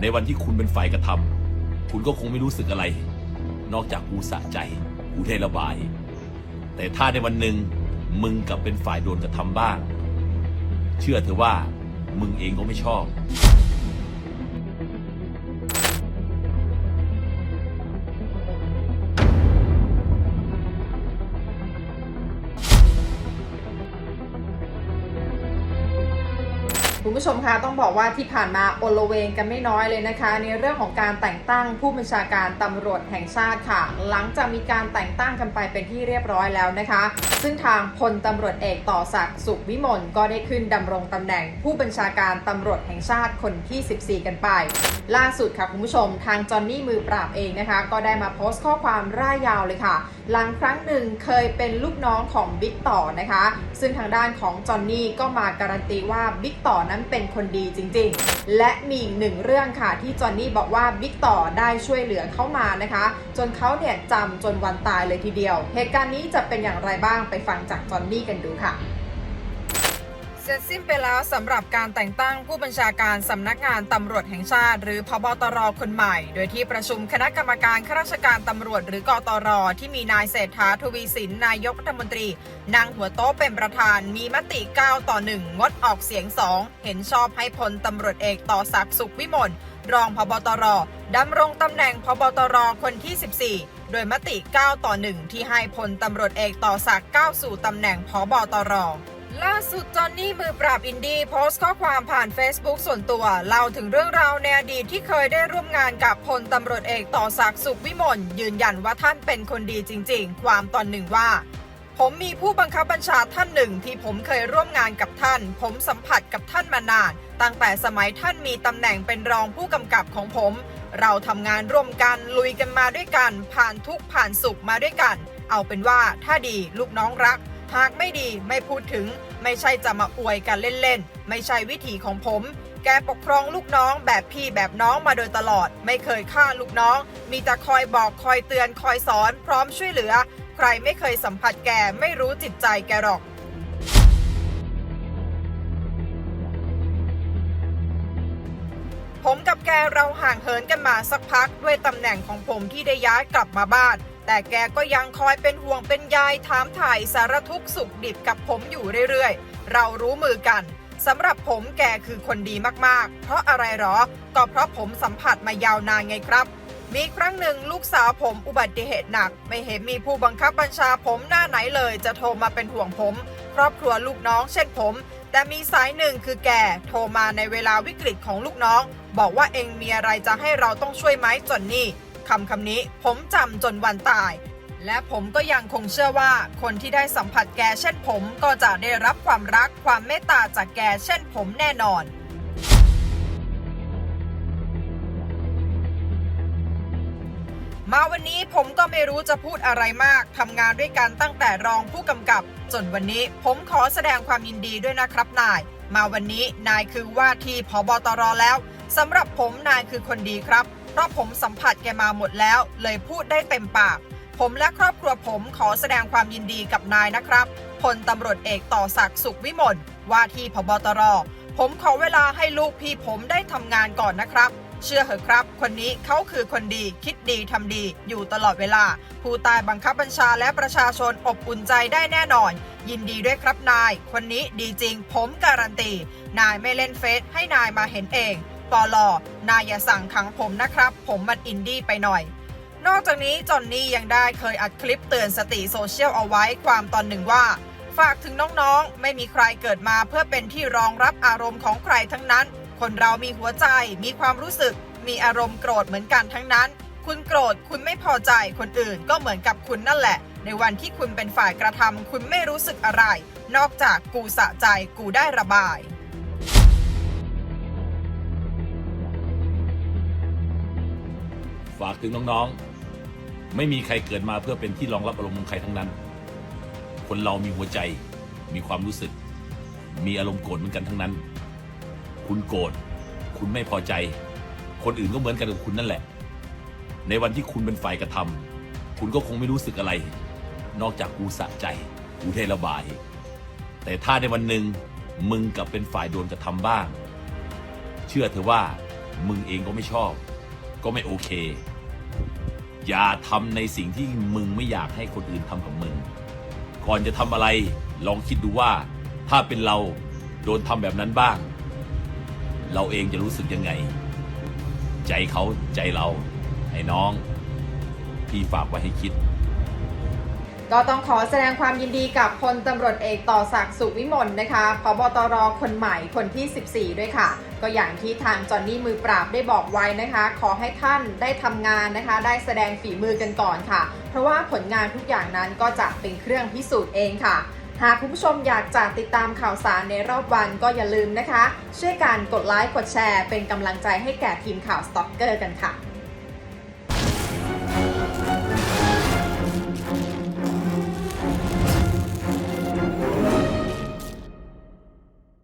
ในวันที่คุณเป็นฝ่ายกระทำคุณก็คงไม่รู้สึกอะไร นอกจากกูสะใจ กูได้ระบาย แต่ถ้าในวันหนึ่งมึงกลับเป็นฝ่ายโดนกระทำบ้าง เชื่อเถอะว่ามึงเองก็ไม่ชอบ คุณผู้ชมคะต้องบอกว่าที่ผ่านมาโอลเวงกันไม่น้อยเลยนะคะ ในเรื่องของการแต่งตั้งผู้บัญชาการตำรวจแห่งชาติค่ะ หลังจากมีการแต่งตั้งกันไปเป็นที่เรียบร้อยแล้วนะคะ ซึ่งทางพลตำรวจเอกต่อศักดิ์สุขวิมลก็ได้ขึ้นดำรงตำแหน่งผู้บัญชาการตำรวจแห่งชาติคนที่ 14 กันไป ล่าสุดค่ะคุณผู้ชมทางจอนนี่มือปราบเองนะคะ ก็ได้มาโพสต์ข้อความร่ายยาวเลยค่ะ หลังครั้งหนึ่งเคยเป็นลูกน้องของบิ๊กต่อนะคะ ซึ่งทางด้านของจอนนี่ก็มาการันตีว่าบิ๊กต่อนั้นเป็นคนดีจริงๆ และมีอีกหนึ่งเรื่องค่ะที่จอห์นนี่บอกว่าบิ๊กต่อได้ช่วยเหลือเข้ามานะคะ จนเขาเนี่ยจำจนวันตายเลยทีเดียว เหตุการณ์นี้จะเป็นอย่างไรบ้างไปฟังจากจอห์นนี่กันดูค่ะ เสร็จสิ้นไปแล้วสำหรับการแต่งตั้งผู้บัญชาการสำนักงานตำรวจแห่งชาติ หรือพบตรคนใหม่ โดยที่ประชุมคณะกรรมการข้าราชการตำรวจหรือกตรที่มีนายเศรษฐาทวีสินนายกรัฐมนตรีนั่งหัวโต๊ะเป็นประธานมีมติ 9 ต่อ 1 งดออกเสียง 2 เห็นชอบให้พลตำรวจเอกต่อศักดิ์สุขวิมลรองพบตรดำรงตำแหน่งพบตรคนที่ 14 โดยมติ 9 ต่อ 1 ที่ให้พลตำรวจเอกต่อศักดิ์ก้าวสู่ตำแหน่งพบตร ล่าสุดจอห์นนี่มือปราบอินดี้โพสต์ข้อความผ่าน Facebook ส่วนตัวเล่าถึงเรื่องราวในอดีตที่เคยได้ร่วมงานกับพลตำรวจเอกต่อศักดิ์สุขวิมลยืนยันว่าท่านเป็นคนดีจริง ๆ ความตอนหนึ่งว่า ผมมีผู้บังคับบัญชาท่านหนึ่งที่ผมเคยร่วมงานกับท่าน ผมสัมผัสกับท่านมานาน ตั้งแต่สมัยท่านมีตำแหน่งเป็นรองผู้กำกับของผม เราทำงานร่วมกันลุยกันมาด้วยกัน ผ่านทุกผ่านสุขมาด้วยกัน เอาเป็นว่าถ้าดีลูกน้องรัก หากไม่ดีไม่พูดถึง ไม่ใช่จะมาอวยกันเล่นๆ ไม่ใช่วิถีของผม แกปกครองลูกน้องแบบพี่แบบน้องมาโดยตลอด ไม่เคยฆ่าลูกน้อง มีแต่คอยบอกคอยเตือนคอยสอน พร้อมช่วยเหลือ ใครไม่เคยสัมผัสแกไม่รู้จิตใจแกหรอกผมกับแกเราห่างเหินกันมาสักพักด้วยตำแหน่งของผมที่ได้ย้ายกลับมาบ้าน แต่แกก็ยังคอยเป็นห่วงเป็นใยถามถ่ายสารทุกข์สุขดิบกับผมอยู่เรื่อยๆ เรารู้มือกันสำหรับผมแกคือคนดีมากๆ เพราะอะไรหรอ ก็เพราะผมสัมผัสมายาวนานไงครับ มีครั้งหนึ่งลูกสาวผมอุบัติเหตุหนัก ไม่เห็นมีผู้บังคับบัญชาผมหน้าไหนเลย จะโทรมาเป็นห่วงผม ครอบครัวลูกน้องเช่นผม แต่มีสายหนึ่งคือแกโทรมาในเวลาวิกฤตของลูกน้อง บอกว่าเองมีอะไรจะให้เราต้องช่วยไหมจนนี่ คำคำนี้ ผมจำจนวันตาย และผมก็ยังคงเชื่อว่าคนที่ได้สัมผัสแกเช่นผมก็จะได้รับความรักความเมตตาจากแกเช่นผมแน่นอนมาวันนี้ผมก็ไม่รู้จะพูดอะไรมาก ทำงานด้วยกันตั้งแต่รองผู้กำกับ จนวันนี้ผมขอแสดงความยินดีด้วยนะครับนาย มาวันนี้นายคือว่าที่ผบตรแล้วสำหรับผมนายคือคนดีครับ เพราะผมสัมผัสแกมาหมดแล้ว เลยพูดได้เต็มปาก ผมและครอบครัวผมขอแสดงความยินดีกับนายนะครับพลตำรวจเอกต่อศักดิ์สุขวิมลว่าที่พบตรผมขอเวลาให้ลูกพี่ผมได้ทำงานก่อนนะครับ เชื่อเหอะครับ คนนี้เขาคือคนดี คิดดีทำดี อยู่ตลอดเวลา ผู้ตายบังคับบัญชาและประชาชนอบอุ่นใจได้แน่นอน ยินดีด้วยครับนาย คนนี้ดีจริง ผมการันตี นายไม่เล่นเฟซให้นายมาเห็นเอง ปอลอนายอย่าสั่งขังผมนะครับ ผมมันอินดี้ไปหน่อย นอกจากนี้จอนนี่ยังได้เคยอัดคลิปเตือนสติโซเชียลเอาไว้ความตอนหนึ่งว่า ฝากถึงน้องๆ ไม่มีใครเกิดมาเพื่อเป็นที่รองรับอารมณ์ของใครทั้งนั้น คนเรามีหัวใจ มีความรู้สึก มีอารมณ์โกรธเหมือนกันทั้งนั้น คุณโกรธคุณไม่พอใจคนอื่นก็เหมือนกับคุณนั่นแหละ ในวันที่คุณเป็นฝ่ายกระทำคุณไม่รู้สึกอะไร นอกจากกูสะใจกูได้ระบาย ฝากถึงน้องๆ ไม่มีใครเกิดมาเพื่อเป็นที่รองรับอารมณ์ของใครทั้งนั้น คนเรามีหัวใจ มีความรู้สึก มีอารมณ์โกรธเหมือนกันทั้งนั้น คุณโกรธ คุณไม่พอใจ คนอื่นก็เหมือนกันกับคุณนั่นแหละ ในวันที่คุณเป็นฝ่ายกระทำคุณก็คงไม่รู้สึกอะไร นอกจากกูสะใจ กูได้ระบาย แต่ถ้าในวันหนึ่งมึงกลับเป็นฝ่ายโดนกระทำบ้าง เชื่อเถอะว่ามึงเองก็ไม่ชอบ ก็ไม่โอเค อย่าทำในสิ่งที่มึงไม่อยากให้คนอื่นทำกับมึง ก่อนจะทำอะไรลองคิดดูว่าถ้าเป็นเราโดนทำแบบนั้นบ้าง เราเองจะรู้สึกยังไง ใจเขาใจเราไอ้น้อง พี่ฝากไว้ให้คิด ก็ต้องขอแสดงความยินดีกับพลตำรวจเอกต่อศักดิ์สุขวิมลนะคะพบตรคนใหม่คนที่ 14 ด้วยค่ะ ก็อย่างที่ทางจอห์นนี่มือปราบได้บอกไว้นะคะ ขอให้ท่านได้ทำงานนะคะ ได้แสดงฝีมือกันก่อนค่ะ เพราะว่าผลงานทุกอย่างนั้นก็จะเป็นเครื่องพิสูจน์เองค่ะ หากคุณผู้ชมอยากจะติดตามข่าวสารในรอบวันก็อย่าลืมนะคะ ช่วยกันกดไลค์กดแชร์ เป็นกำลังใจให้แก่ทีมข่าวสต็อกเกอร์กันค่ะ